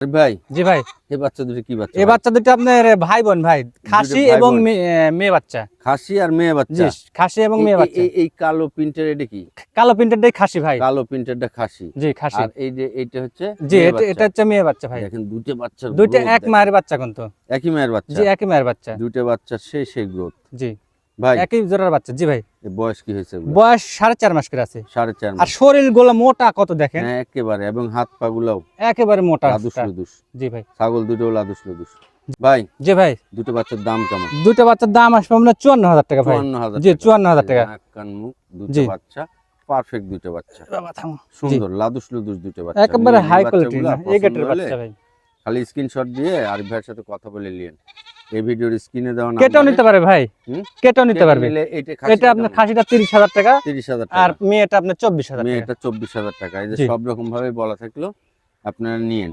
ভাই জি ভাই। এই বাচ্চা দুটো কি বাচ্চা? এই বাচ্চা দুটো আপনার ভাই বোন ভাই খাসি এবং। মেয়ে বাচ্চা। খাসি আর মেয়ে বাচ্চা। খাসি এবং এই- মেয়ে বাচ্চা। এই- এই কালো প্রিন্টের এটা কি? কালো খাসি ভাই। কালো প্রিন্টেরটা খাসি। জি খাসি। আর এই যে এইটা হচ্ছে জি এটা হচ্ছে মেয়ে বাচ্চা ভাই। দেখেন দুটো বাচ্চার দুইটা এক মায়ের বাচ্চা কিন্তু। একই মায়ের বাচ্চা। জি একই মায়ের বাচ্চা। দুটো বাচ্চা সেই সেই গ্রোথ জি। ভাই। একই জোড়ার বাচ্চা। জি ভাই। বয়স কি হয়েছে বয়স সাড়ে চার মাস করে আছে। সাড়ে চার আর শরীরগুলো মোটা কত দেখেন? হ্যাঁ একেবারে। এবং হাত পা গুলাও একেবারে মোটা লাদুস লুদুস। জি ভাই। ছাগল দুটো লাদুস লুদুস। ভাই জি ভাই। দুটো বাচ্চার দাম কেমন? দুটো বাচ্চার দাম আসবে চুয়ান্ন হাজার টাকা ভাই। চুয়ান্ন হাজার জি চুয়ান্ন হাজার টাকা। মুখ দুটো বাচ্চা পারফেক্ট দুটো বাচ্চা। সুন্দর লাদুস লুদুস দুটো বাচ্চা। একেবারে হাই এই কোয়ালিটি বাচ্চাগুলা এই গেটের পছন্দ বাচ্চা ভাই। খালি স্ক্রিনশট দিয়ে আরিফ ভাইয়ের সাথে কথা বলে নিয়েন। এই ভিডিওর স্ক্রিনে দেওয়া কেটেও নিতে পারে ভাই? কেটেও নিতে পারবে? এটা আপনার খাসিটা তিরিশ হাজার টাকা তিরিশ হাজার আর মেয়েটা আপনার চব্বিশ হাজার মেয়েটা চব্বিশ হাজার টাকা। এই যে সব রকম ভাবে বলা থাকল আপনারা নিয়েন।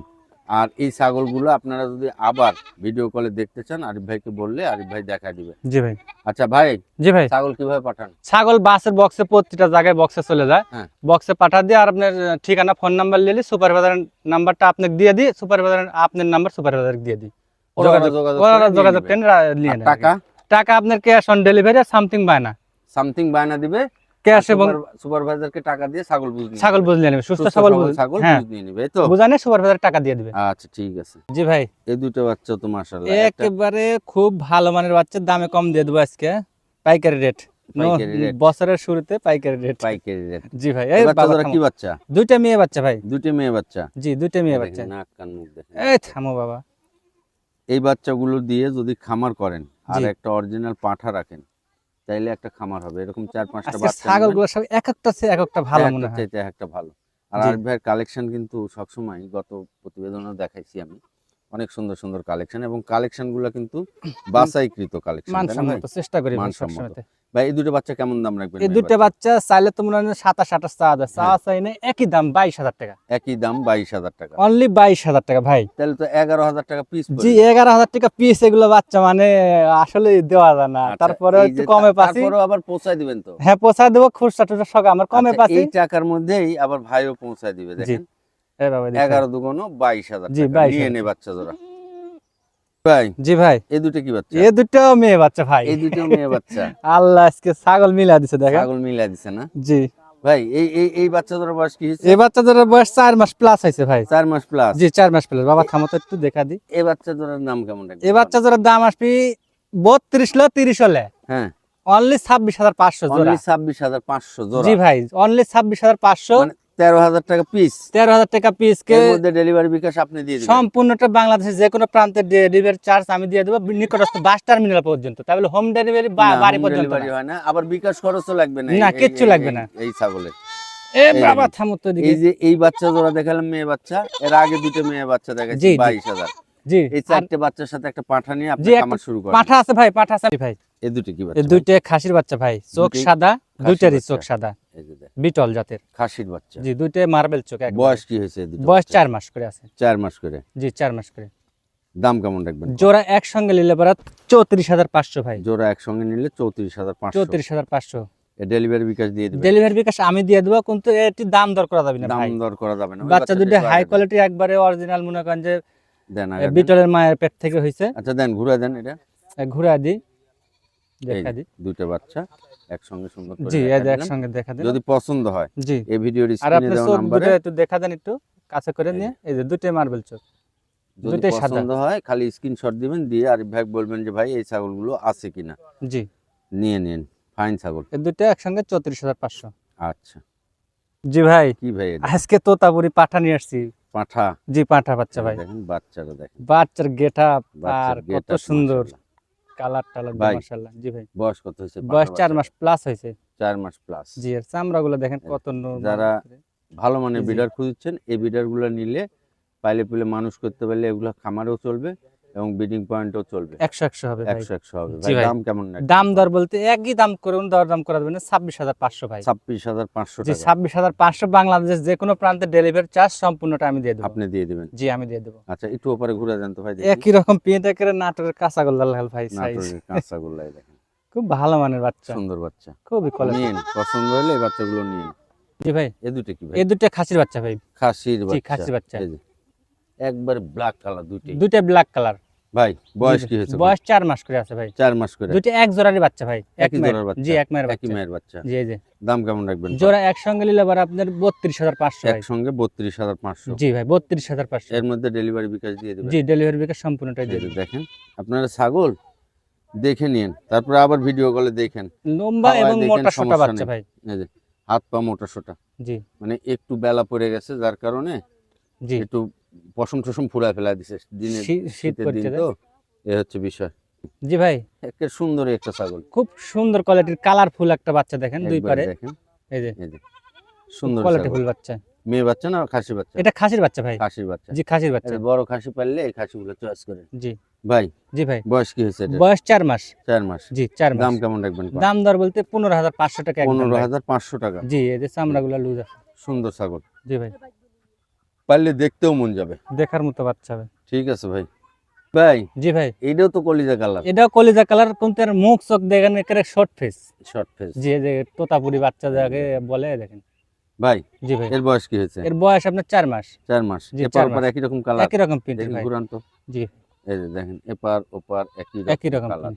আর এই ছাগলগুলো আপনারা যদি আবার ভিডিও কলে দেখতে চান আরিফ ভাইকে বললে আরিফ ভাই দেখা দিবে। জি ভাই। আচ্ছা ভাই জি ভাই। ছাগল কীভাবে পাঠান? ছাগল বাসের বক্সে প্রতিটা জায়গায় বক্সে চলে যায়। হ্যাঁ। বক্সে পাঠা দিয়ে আর আপনার ঠিকানা ফোন নাম্বার নিলে সুপারভাইজারের নাম্বারটা আপনাকে দিয়ে দিই সুপারভাইজার আপনার নাম্বার সুপারভাইজার দিয়ে দিই। যোগাযোগ যোগাযোগ ওরা করে নিয়ে যোগাযোগ নেবে। করেন, নিয়ে টাকা? টাকা আপনার cash on delivery something by something বায়না দিবে। ক্যাশ এবং সুপারভাইজারকে টাকা দিয়ে ছাগল বুঝ ছাগল বুঝ নিয়ে নেবে সুস্থ সুস্থ ছাগল বুঝ ছাগল বুঝ নিয়ে নেবে তো। বুঝানে সুপারভাইজার টাকা দিয়ে দিবে। আচ্ছা ঠিক আছে। জি ভাই। এই দুটো বাচ্চা তো মাশাআল্লাহ। একেবারে খুব ভালো মানের বাচ্চা দামে কম দিয়ে দেবো আজকে। পাইকারি রেট বছরের শুরুতে পাইকারি রেট পাইকারি রেট জি ভাই এই কি বাচ্চা? দুইটা মেয়ে বাচ্চা ভাই। দুইটা মেয়ে বাচ্চা? জি দুইটা মেয়ে বাচ্চা। নাক কান মুখ দেখেন। এই থামো বাবা। এই বাচ্চাগুলো দিয়ে যদি খামার করেন আর একটা অরিজিনাল পাঠা রাখেন তাইলে একটা খামার হবে। এরকম চার পাঁচটা আজকে বাচ্চা ছাগলগুলো সব এক একটা সে এক একটা ভালো মনে হয়। চাইতে একটা ভালো। আর আর ভাইয়ের কালেকশন কিন্তু সবসময় গত প্রতিবেদনও দেখাইছি আমি। অনেক সুন্দর সুন্দর কালেকশন এবং কালেকশনগুলো কিন্তু বাছাইকৃত কালেকশন মানসম্মত চেষ্টা করি ভাই মানসম্মত। ভাই এই দুটো বাচ্চা কেমন দাম রাখবেন এই দুইটা বাচ্চা? চাইলে তো মনে হয় সাতাশ আঠাশ চা চা হ্যাঁ। চাই না একই দাম বাইশ হাজার টাকা। একই দাম বাইশ হাজার টাকা। অনলি বাইশ হাজার টাকা ভাই। তাহলে তো এগারো হাজার টাকা পিস জি এগারো হাজার টাকা পিস এগুলো বাচ্চা মানে আসলে দেওয়া যায় না। আচ্ছা, তারপরে একটু কমে পাচ্ছি। আবার পৌঁছায় দিবেন তো? হ্যাঁ পোষায় দেবো খুচরা টুচরা সব আমার কমে আচ্ছা, পাচ্ছি। এই টাকার মধ্যেই আবার ভাইও পৌঁছায় দিবে দেখেন। এগারো দুগুণ বাইশ হাজার জি, টাকা। 22,000 নিয়ে নে বাচ্চা জোড়া। ভাই জি ভাই এই দুটো কি বাচ্চা? এ দুটো মেয়ে বাচ্চা ভাই। এই দুটো মেয়ে বাচ্চা। আল্লাহ আজকে ছাগল মিলা দিছে দেখেন ছাগল মিলা দিছে না? জি। ভাই এই এই এই বাচ্চা বয়স কি হয়েছে? এই বাচ্চাদের বয়স চার মাস প্লাস হয়েছে ভাই। চার মাস প্লাস জি চার মাস প্লাস বাবা থামো তো একটু দেখা দি। এই বাচ্চা নাম কেমন? এই বাচ্চা দাম আসবি বত্রিশ লো তিরিশ হলে। হ্যাঁ। অনলি ছাব্বিশ হাজার পাঁচশো জোড়া। অনলি ছাব্বিশ হাজার পাঁচশো জোড়া। জি ভাই অনলি ছাব্বিশ হাজার পাঁচশো। মানে তেরো হাজার টাকা পিস তেরো হাজার টাকা পিস কে ডেলিভারি বিকাশ আপনি দিয়ে সম্পূর্ণটা বাংলাদেশের যে কোনো প্রান্তে ডেলিভারি চার্জ আমি দিয়ে দেবো নিকটস্থ বাস টার্মিনাল পর্যন্ত। তাহলে হোম ডেলিভারি বাড়ি পর্যন্ত হয় না। আবার বিকাশ খরচও লাগবে না। না, এই- কিচ্ছু লাগবে না। এই ছাগলের বাবা থামো তো এই যে এই বাচ্চা জোড়া দেখালাম মেয়ে বাচ্চা এর আগে দুটো মেয়ে বাচ্চা দেখাচ্ছি বাইশ হাজার। জি এই চারটে বাচ্চার সাথে একটা পাঠা নিয়ে আপনি শুরু করেন। পাঠা আছে ভাই পাঠা আছে। ভাই এই দুটো কি এই দুইটা খাসির বাচ্চা ভাই চোখ সাদা দুইটারই চোখ সাদা। এই যে দেখ, বিটল জাতের। খাসির বাচ্চা। জি দুইটাই মার্বেল চোখ। বয়স কি হয়েছে দুটো বয়স? চার মাস করে আছে। চার মাস করে? জি চার মাস করে। দাম কেমন রাখবেন? জোড়া একসঙ্গে নিলে পরে চৌত্রিশ হাজার পাঁচশো ভাই। জোড়া একসঙ্গে নিলে চৌত্রিশ হাজার পাঁচশো। চৌত্রিশ হাজার পাঁচশো। ডেলিভারি বিকাশ দিয়ে দিবেন। ডেলিভারি বিকাশ আমি দিয়ে দেবো কিন্তু এটি দাম দর করা যাবে না দাম দর করা যাবে না। বাচ্চা দুটো হাই কোয়ালিটি একবারে অরিজিনাল মনে করেন যে বিটলের মায়ের পেট থেকে হয়েছে আচ্ছা দেন ঘুরে দেন এটা। ঘুরা দি দেখা যে, দি দুইটা বাচ্চা। একসঙ্গে সুন্দর করে জি এই যে একসঙ্গে দেখা দিন যদি পছন্দ হয় জি। এই ভিডিওর স্ক্রিনে দেওয়া দুটো একটু দেখা দেন একটু কাছে করে নিয়ে। এই যে দুটোই মার্বেল চোখ সাদা। পছন্দ হয় খালি স্ক্রিনশট দিবেন দিয়ে আরিফ ভাই বলবেন যে ভাই এই ছাগলগুলো আছে কিনা? জি। নিয়ে নিন ফাইন ছাগল। এই দুটো একসঙ্গে চৌত্রিশ হাজার পাঁচশো। আচ্ছা। জি ভাই কি ভাই আজকে তোতাপুরি পাঠা নিয়ে আসছি। পাঠা? জি পাঠা বাচ্চা ভাই। দেখেন বাচ্চারা দেখেন। বাচ্চার গেট আপ বাচ্চার আর কত সুন্দর। কালার টালার মাশাআল্লাহ। জি ভাই। বয়স কত হয়েছে? বয়স পাঠা চার মাস প্লাস হয়েছে। চার মাস প্লাস জি এর চামড়াগুলো দেখেন কত নরম যারা ভালো মানের। বিডার খুঁজছেন এই বিডারগুলো নিলে পাইলে পেলে মানুষ করতে পারলে এগুলো খামারেও চলবে। এবং ব্রিডিং পয়েন্টও চলবে। একশো একশো হবে ভাই। একশো একশো হবে। ভাই। দাম কেমন? দাম দর বলতে একই দাম করুন দর দাম করা যাবে না ছাব্বিশ হাজার পাঁচশো ভাই। ছাব্বিশ হাজার পাঁচশো জি টাকা। ছাব্বিশ হাজার পাঁচশো বাংলাদেশ যে কোনো প্রান্তে ডেলিভারি চার্জ সম্পূর্ণটা আমি দিয়ে দেবো। আপনি দিয়ে দিবেন? জি আমি দিয়ে দেবো। আচ্ছা একটু ওপরে ঘুরে যান তো ভাই। একই রকম করে নাটোরের কাঁচা গোল্লাল ভাই সাইজ কাঁচাগোল্লাই দেখেন। খুব ভালো মানের বাচ্চা। সুন্দর বাচ্চা। খুবই কোয়ালিটি নিন পছন্দ হলে এই বাচ্চাগুলো নিন। জি ভাই। এ দুটো কি ভাই? এই দুটো খাসির বাচ্চা ভাই। খাসির জি, খাসির বাচ্চা। একবার ব্ল্যাক কালার দুটি দুইটা ব্ল্যাক কালার ভাই বয়স কি হয়েছে বয়স চার মাস করে আছে ভাই। চার মাস করে। দুইটা এক জোড়ারই বাচ্চা ভাই এক জোড়ার বাচ্চা জি এক মায়ের বাচ্চা। মায়ের বাচ্চা। জি যে দাম কেমন রাখবেন? জোড়া একসঙ্গে নিলে আবার আপনার বত্রিশ হাজার পাঁচশো ভাই। একসঙ্গে বত্রিশ হাজার পাঁচশো। জি ভাই বত্রিশ হাজার পাঁচশো। এর মধ্যে ডেলিভারি বিকাশ দিয়ে দেবেন। জি ডেলিভারি বিকাশ সম্পূর্ণটাই দিয়ে যে দেব। দেখেন আপনারা ছাগল দেখে নিন তারপরে আবার ভিডিও কলে দেখেন। লম্বা এবং মোটা সোটা বাচ্চা ভাই। এই যে হাত পা মোটা সোটা। জি। মানে একটু বেলা পড়ে গেছে যার কারণে জি। একটু পশম টসম ফুলা ফেলা দিছে দিনে শীত দিন তো। এ হচ্ছে বিষয়। জি ভাই। একটা সুন্দর একটা ছাগল। খুব সুন্দর কোয়ালিটির কালারফুল একটা বাচ্চা দেখেন দুই পারে। দেখেন। এই যে। সুন্দর কোয়ালিটি ফুল বাচ্চা। মেয়ে বাচ্চা না খাসি বাচ্চা? এটা খাসির বাচ্চা ভাই। খাসির বাচ্চা। জি খাসির বাচ্চা। বড় খাসি পারলে এই খাসিগুলো চয়েস করে। জি। ভাই জি ভাই। বয়স কি হয়েছে এটা? বয়স চার মাস। চার মাস। জি চার মাস। দাম কেমন রাখবেন দাম দর বলতে পনেরো হাজার পাঁচশো টাকা পনেরো। হাজার পাঁচশো টাকা। জি এই যে চামড়াগুলো লুজ আছে। সুন্দর ছাগল। জি ভাই। পারলে দেখতেও মন যাবে। দেখার মতো বাচ্চা ভাই ঠিক আছে ভাই। ভাই জি ভাই। এইটাও তো কলিজা কালার। এটাও কলিজা কালার কিন্তু এর মুখ চোখ দেখেন একেবারে শর্ট ফেস শর্ট ফেস জি যে তোতাপুরি বাচ্চা যাকে বলে দেখেন। ভাই জি ভাই। এর বয়স কি হয়েছে? এর বয়স আপনার চার মাস। চার মাস। এপার ওপার একই রকম কালার। একই রকম প্রিন্ট দেখি ভাই। ঘুরান তো। জি। এই দেখেন এপার ওপার একই একই রকম কালার।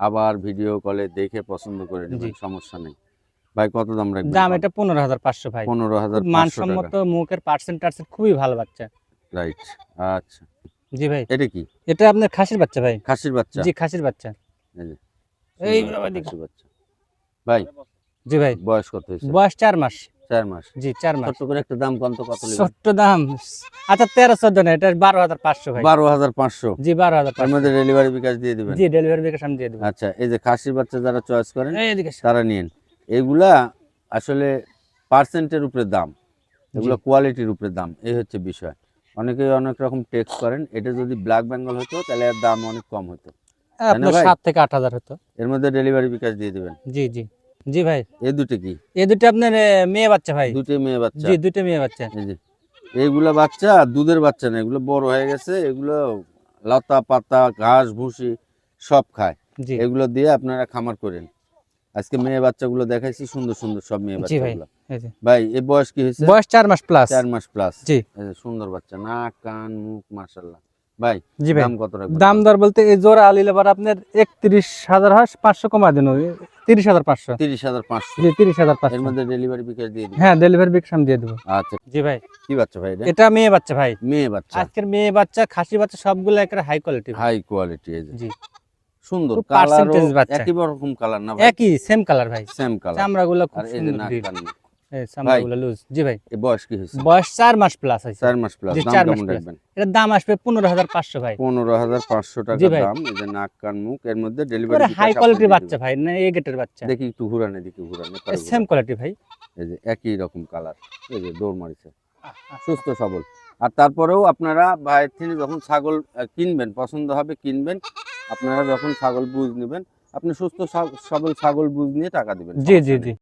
আবার ভিডিও কলে দেখে পছন্দ করে নেবেন সমস্যা নেই। ভাই কত দাম রাখবেন দাম এটা পনেরো হাজার পাঁচশো ভাই। পনেরো হাজার মানসম্মত মুখের পার্সেন্ট টার্সেন্ট খুবই ভালো বাচ্চা। রাইট আচ্ছা। জি ভাই। এটা কি? এটা আপনার খাসির বাচ্চা ভাই। খাসির বাচ্চা? জি খাসির বাচ্চা। এই। খাসির বাচ্চা। ভাই জি ভাই। বয়স কত হয়েছে? বয়স চার মাস। চার মাস। জি চার মাস। ছোট্ট করে একটা দাম কত কত নেবেন ছোট্ট দাম। আচ্ছা তেরো চোদ্দ না এটা বারো হাজার পাঁচশো ভাই। বারো হাজার পাঁচশো? জি বারো হাজার তার মধ্যে ডেলিভারি বিকাশ দিয়ে দিবেন? জি ডেলিভারি বিকাশ আমি দিয়ে দেবো। আচ্ছা এই যে খাসির বাচ্চা যারা চয়েস করেন এইদিকে তারা নিন এগুলা আসলে পার্সেন্টের উপরে দাম এগুলো কোয়ালিটির উপরে দাম এই হচ্ছে বিষয়। অনেকেই অনেক রকম টেক্স করেন এটা যদি ব্ল্যাক বেঙ্গল হতো তাহলে এর দাম অনেক কম হতো। সাত থেকে আট হাজার হতো। এর মধ্যে ডেলিভারি বিকাশ দিয়ে দিবেন। জি জি। জি ভাই। এই দুটো কি? এই দুটো আপনার মেয়ে বাচ্চা ভাই। দুটো মেয়ে বাচ্চা। জি দুটো মেয়ে বাচ্চা। যে এইগুলা বাচ্চা দুধের বাচ্চা না এগুলো বড় হয়ে গেছে এগুলো লতা পাতা ঘাস ভুসি সব খায়। জি। এগুলো দিয়ে আপনারা খামার করেন। আজকে মেয়ে বাচ্চাগুলো দেখাইছি সুন্দর সুন্দর সব মেয়ে বাচ্চাগুলো। ভাই এই বয়স কি হয়েছে? বয়স চার মাস প্লাস চার মাস প্লাস জি। সুন্দর বাচ্চা নাক কান মুখ মাশাল্লাহ ভাই জি ভাই। দাম কত রাখবেন? দাম দর বলতে এই জোড়া আলিলে আপনার একত্রিশ হাজার হাঁস পাঁচশো কমা দেন তিরিশ হাজার পাঁচশো। তিরিশ হাজার পাঁচশো। জি তিরিশ হাজার এর মধ্যে ডেলিভারি বিকাশ দিয়ে দিন হ্যাঁ ডেলিভারি বিকাশ আমি দিয়ে দেবো। আচ্ছা। জি ভাই। কি বাচ্চা ভাই এটা? এটা মেয়ে বাচ্চা ভাই। মেয়ে বাচ্চা। আজকের মেয়ে বাচ্চা খাসি বাচ্চা সবগুলো একটা হাই কোয়ালিটি হাই কোয়ালিটি জি। সুন্দর বাচ্চা। একই রকম কালার না ভাই? একই সেম কালার ভাই। সেম কালার চামড়া গুলো খুব সুন্দর নাক deep। কান। মুখ। এই চামড়া লুজ জি ভাই। এই বয়স কি হয়েছে? বয়স চার মাস প্লাস আছে চার মাস প্লাস দাম কেমন রাখবেন? এটার দাম আসবে পনেরো হাজার পাঁচশো ভাই। পনেরো হাজার পাঁচশো টাকা দাম। এই যে নাক কান মুখ এর মধ্যে ডেলিভারি হাই কোয়ালিটির বাচ্চা ভাই না এ গেটের বাচ্চা। দেখি একটু ঘুরান এদিকে ঘুরান সেম কোয়ালিটি ভাই। এই যে একই রকম কালার এই যে দৌড় মারিছে। সুস্থ সবল। আর তারপরেও আপনারা ভাইয়ের থেকে যখন ছাগল কিনবেন পছন্দ হবে কিনবেন আপনারা যখন ছাগল বুঝ নেবেন আপনি সুস্থ সবল ছাগল বুঝ নিয়ে টাকা দিবেন। জি জি জি।